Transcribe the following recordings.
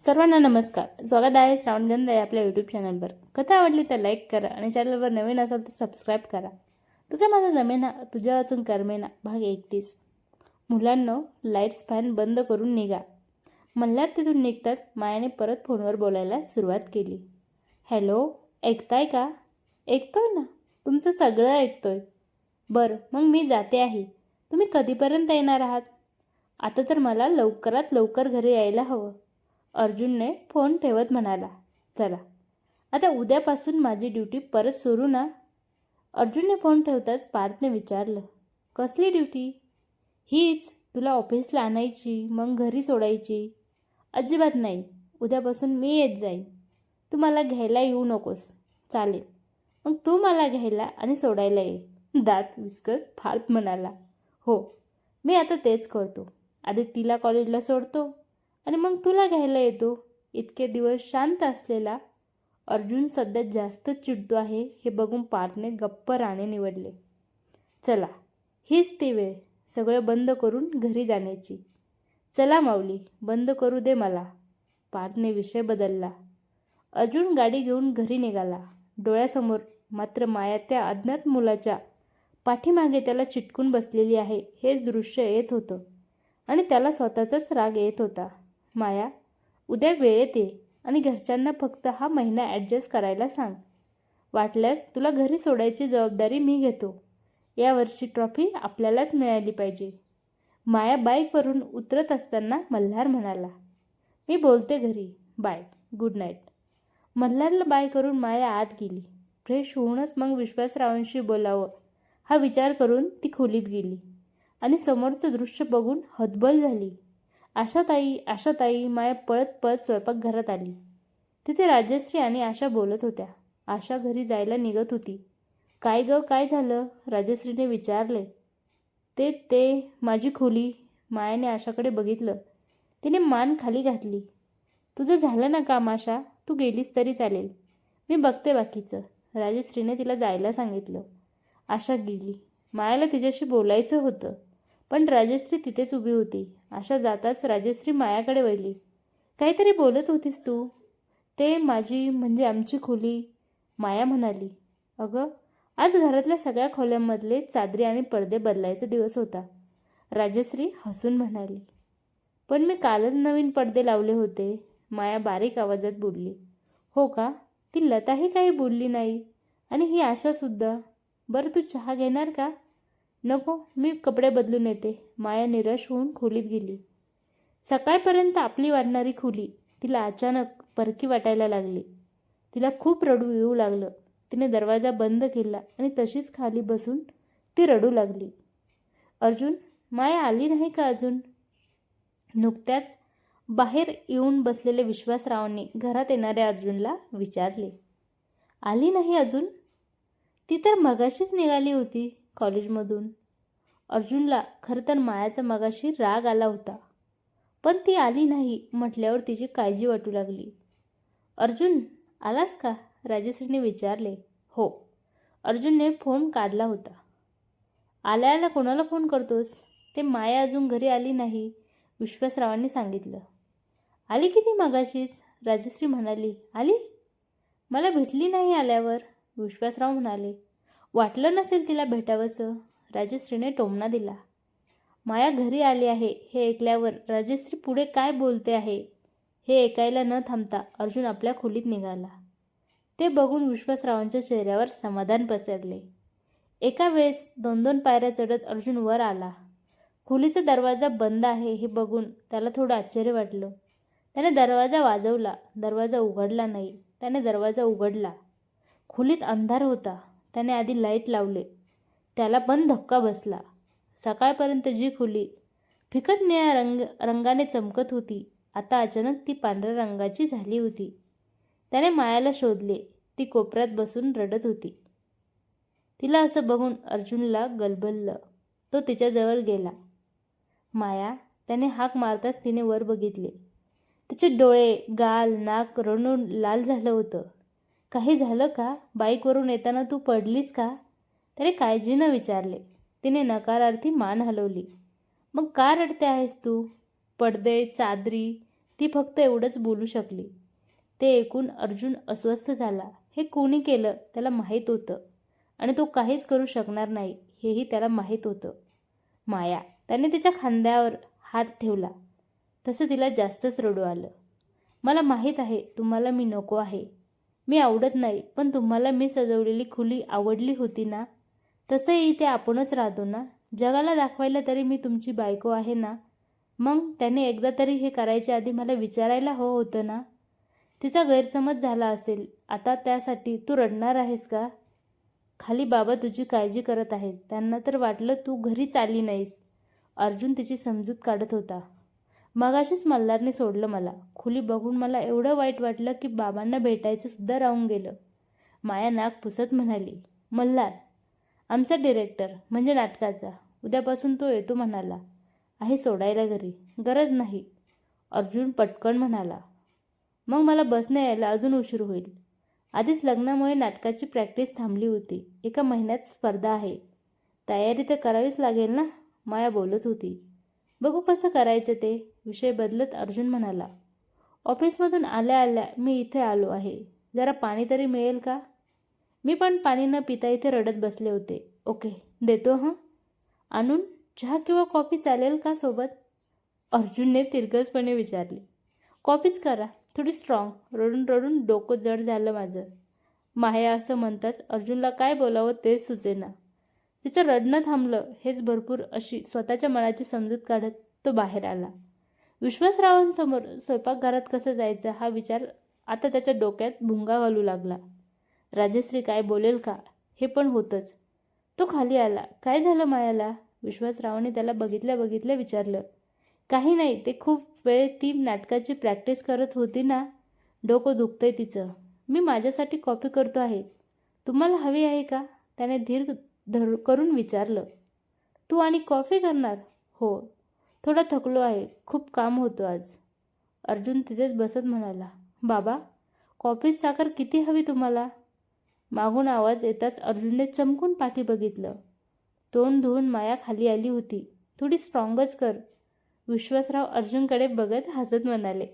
सर्वांना नमस्कार. स्वागत आहे श्रावणगंध आहे आपल्या यूट्यूब चॅनलवर कथा आवडली तर लाईक करा आणि चॅनलवर नवीन असाल तर सबस्क्राईब करा. तुझं माझा जमेना तुझ्या वाचून करमेना भाग एकतीस. मुलांनो लाईट्स फॅन बंद करून निघा. मल्हार तिथून निघताच मायाने परत फोनवर बोलायला सुरुवात केली. हॅलो ऐकताय का? ऐकतोय ना? तुमचं सगळं ऐकतोय. बरं मग मी जाते आहे. तुम्ही कधीपर्यंत येणार आहात? आता तर मला लवकरात लवकर घरी यायला हवं. अर्जुनने फोन ठेवत म्हणाला चला आता उद्यापासून माझी ड्युटी परत सुरू ना. अर्जुनने फोन ठेवताच पार्थने विचारलं कसली ड्युटी? हीच तुला ऑफिसला आणायची मग घरी सोडायची. अजिबात नाही उद्यापासून मी येत जाईन. तू मला घ्यायला येऊ नकोस. चालेल. मग तू मला घ्यायला आणि सोडायला ये. दाच विस्कत फार्थ म्हणाला हो मी आता तेच करतो. आधी तिला कॉलेजला सोडतो आणि मग तुला घ्यायला येतो. इतके दिवस शांत असलेला अर्जुन सध्या जास्त चिडतो आहे हे बघून पार्थने गप्प राणे निवडले. चला हीच ती वेळ. सगळं बंद करून घरी जाण्याची. चला माऊली बंद करू दे मला. पार्थने विषय बदलला. अर्जुन गाडी घेऊन घरी निघाला. डोळ्यासमोर मात्र माया त्या अज्ञात मुलाच्या पाठीमागे त्याला चिटकून बसलेली आहे हेच दृश्य येत होतं. आणि त्याला स्वतःचाच राग येत होता. माया उद्या वेळेत ये आणि घरच्यांना फक्त हा महिना ॲडजस्ट करायला सांग. वाटल्यास तुला घरी सोडायची जबाबदारी मी घेतो. यावर्षी ट्रॉफी आपल्यालाच मिळाली पाहिजे. माया बाईकवरून उतरत असताना मल्हार म्हणाला मी बोलते घरी. बाय गुड नाईट मल्हारला बाय करून माया आत गेली. फ्रेश होऊनच मग विश्वासरावांशी बोलावं हा विचार करून ती खोलीत गेली आणि समोरचं दृश्य बघून हतबल झाली. आशाताई आशाताई माया पळत पळत स्वयंपाकघरात आली. तिथे राजश्री आणि आशा बोलत होत्या. आशा घरी जायला निघत होती. काय ग काय झालं? राजश्रीने विचारले. ते ते माझी खोली. मायाने आशाकडे बघितलं. तिने मान खाली घातली. तुझं झालं ना काम आशा? तू गेलीस तरी चालेल. मी बघते बाकीचं. राजश्रीने तिला जायला सांगितलं. आशा गेली. मायाला तिच्याशी बोलायचं होतं. पण राजश्री तिथेच उभी होती. आशा जाताच राजश्री मायाकडे वळली. काहीतरी बोलत होतीस तू. ते माझी म्हणजे आमची खोली माया म्हणाली. अगं आज घरातल्या सगळ्या खोल्यांमधले चादरी आणि पडदे बदलायचा दिवस होता राजश्री हसून म्हणाली. पण मी कालच नवीन पडदे लावले होते माया बारीक आवाजात बोलली. हो का? ती लताही काही बोलली नाही. आणि ही आशासुद्धा. बरं तू चहा घेणार का? नको मी कपडे बदलून येते. माया निराश होऊन खोलीत गेली. सकाळपर्यंत आपली वाढणारी खोली तिला अचानक परकी वाटायला लागली. तिला खूप रडू येऊ लागलं. तिने दरवाजा बंद केला आणि तशीच खाली बसून ती रडू लागली. अर्जुन माया आली नाही का अजून? नुकत्याच बाहेर येऊन बसलेले विश्वासरावांनी घरात येणाऱ्या अर्जुनला विचारले. आली नाही अजून? ती तर मगाशीच निघाली होती कॉलेजमधून. अर्जुनला खरं तर मायाचा मगाशी राग आला होता. पण ती आली नाही म्हटल्यावर तिची काळजी वाटू लागली. अर्जुन आलास का? राजश्रीने विचारले. हो. अर्जुनने फोन काढला होता. आल्या आल्या कोणाला फोन करतोस? ते माया अजून घरी आली नाही विश्वासरावांनी सांगितलं. आली किती मगाशीच? राजश्री म्हणाली आली? मला भेटली नाही आल्यावर. विश्वासराव म्हणाले वाटलं नसेल तिला भेटावंसं? राजश्रीने टोमणा दिला. माया घरी आली आहे हे ऐकल्यावर राजश्री पुढे काय बोलते आहे? हे ऐकायला न थांबता अर्जुन आपल्या खोलीत निघाला. ते बघून विश्वासरावांच्या चेहऱ्यावर समाधान पसरले. एका वेळेस दोन दोन पायऱ्या चढत अर्जुन वर आला. खोलीचा दरवाजा बंद आहे हे बघून त्याला थोडं आश्चर्य वाटलं. त्याने दरवाजा वाजवला दरवाजा उघडला नाही. त्याने दरवाजा उघडला. खोलीत अंधार होता. त्याने आधी लाइट लावले. त्याला पण धक्का बसला. सकाळपर्यंत जी खोली फिकट निळ्या रंग रंगाने चमकत होती आता अचानक ती पांढऱ्या रंगाची झाली होती. त्याने मायाला शोधले. ती कोपऱ्यात बसून रडत होती. तिला असं बघून अर्जुनला गलबललं. तो तिच्याजवळ गेला. माया त्याने हाक मारताच तिने वर बघितले. तिचे डोळे गाल नाक रडून लाल झालं होतं. काही झालं का? बाईकवरून येताना तू पडलीस का? त्याने काळजीनं विचारले. तिने नकारार्थी मान हलवली. मग का रडते आहेस तू? पडदे चादरी ती फक्त एवढंच बोलू शकली. ते ऐकून अर्जुन अस्वस्थ झाला. हे कोणी केलं? त्याला माहीत होतं. आणि तो काहीच करू शकणार नाही. हेही त्याला माहीत होतं. माया! त्याने तिच्या खांद्यावर हात ठेवला. तसं तिला जास्तच रडू आलं. मला माहीत आहे तुम्हाला मी नको आहे. मी आवडत नाही पण तुम्हाला मी सजवलेली खुली आवडली होती ना? तसंही इथे आपणच राहतो ना? जगाला दाखवायला तरी मी तुमची बायको आहे ना? मग त्याने एकदा तरी हे करायच्या आधी मला विचारायला हवं होतं ना? तिचा गैरसमज झाला असेल आता त्यासाठी तू रडणार आहेस का? खाली बाबा तुझी काळजी करत आहेत त्यांना तर वाटलं तू घरीच आली नाहीस. अर्जुन तिची समजूत काढत होता. मगाशीच मल्हारने सोडलं मला. खुली बघून मला एवढं वाईट वाटलं की बाबांना भेटायचं सुद्धा राहून गेलं. माया नाक पुसत म्हणाली मल्हार आमचा डिरेक्टर म्हणजे नाटकाचा. उद्यापासून तो येतो म्हणाला. आहे सोडायला घरी. गरज नाही. अर्जुन पटकन म्हणाला मग मला बसने यायला अजून उशीर होईल. आधीच लग्नामुळे नाटकाची प्रॅक्टिस थांबली होती. एका महिन्यात स्पर्धा आहे. तयारी तर करावीच लागेल ना? माया बोलत होती. बघू कसं करायचं ते विषय बदलत अर्जुन म्हणाला. ऑफिसमधून आल्या आल्या मी इथे आलो आहे. जरा पाणी तरी मिळेल का? मी पण पाणी न पिता इथे रडत बसले होते. ओके देतो हं? आणून चहा किंवा कॉफी चालेल का सोबत? अर्जुनने तिरकसपणे विचारले. कॉफीच करा थोडी स्ट्रॉंग रडून रडून डोकं जड झालं माझं. माया असं म्हणताच अर्जुनला काय बोलावं तेच सुचेना. तिचं रडणं थांबलं हेच भरपूर अशी स्वतःच्या मनाची समजूत काढत तो बाहेर आला. विश्वासरावांसमोर स्वयंपाकघरात कसं जायचं हा विचार आता त्याच्या डोक्यात भुंगा घालू लागला. राजश्री काय बोलेल का? हे पण होतंच. तो खाली आला. काय झालं मायाला? विश्वासरावाने त्याला बघितल्या बघितल्या विचारलं. काही नाही ते खूप वेळ ती नाटकाची प्रॅक्टिस करत होती ना? डोकं दुखतंय तिचं. मी माझ्यासाठी कॉपी करतो आहे. तुम्हाला हवी आहे का? त्याने धीर धर करून विचारलं तू आणि कॉफी करणार? हो. थोडा थकलो आहे. खूप काम होतं आज. अर्जुन तिथेच बसत म्हणाला बाबा कॉफीत साखर किती हवी तुम्हाला? मागून आवाज येताच अर्जुनने चमकून पाठी बघितलं. तोंड धुवून माया खाली आली होती. थोडी स्ट्रॉंगच कर. विश्वासराव अर्जुनकडे बघत हसत म्हणाले.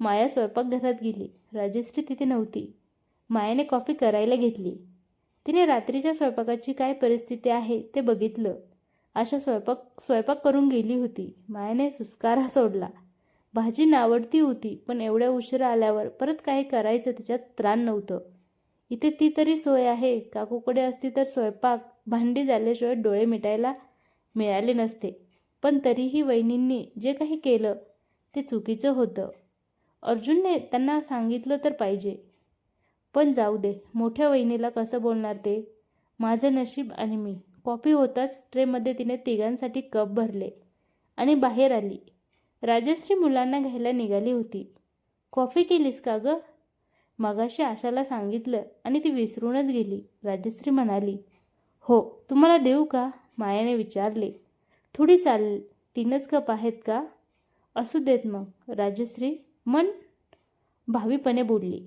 माया स्वयंपाकघरात गेली. राजश्री तिथे नव्हती. मायाने कॉफी करायला घेतली. तिने रात्रीच्या स्वयंपाकाची काय परिस्थिती आहे ते बघितलं. अशा स्वयंपाक स्वयंपाक करून गेली होती. मायाने सुस्कारा सोडला. भाजी नावडती होती पण एवढ्या उशिरा आल्यावर परत काही करायचं तिच्यात त्राण नव्हतं. इथे ती तरी सोय आहे. काकूकडे असती तर स्वयंपाक भांडी झाल्याशिवाय डोळे मिटायला मिळाले नसते. पण तरीही वहिनींनी जे काही केलं ते चुकीचं होतं. अर्जुनने त्यांना सांगितलं तर पाहिजे. पण जाऊ दे. मोठ्या वहिनीला कसं बोलणार ते? माझं नशीब आणि मी. कॉफी होताच ट्रेमध्ये तिने तिघांसाठी कप भरले आणि बाहेर आली. राजश्री मुलांना घ्यायला निघाली होती. कॉफी केलीस का गं? मगाशी आशाला सांगितलं आणि ती विसरूनच गेली. राजश्री म्हणाली हो तुम्हाला देऊ का? मायाने विचारले. थोडी चालेल तीनच कप आहेत का? असू देत मग. राजश्री मन भावीपणे बोलली.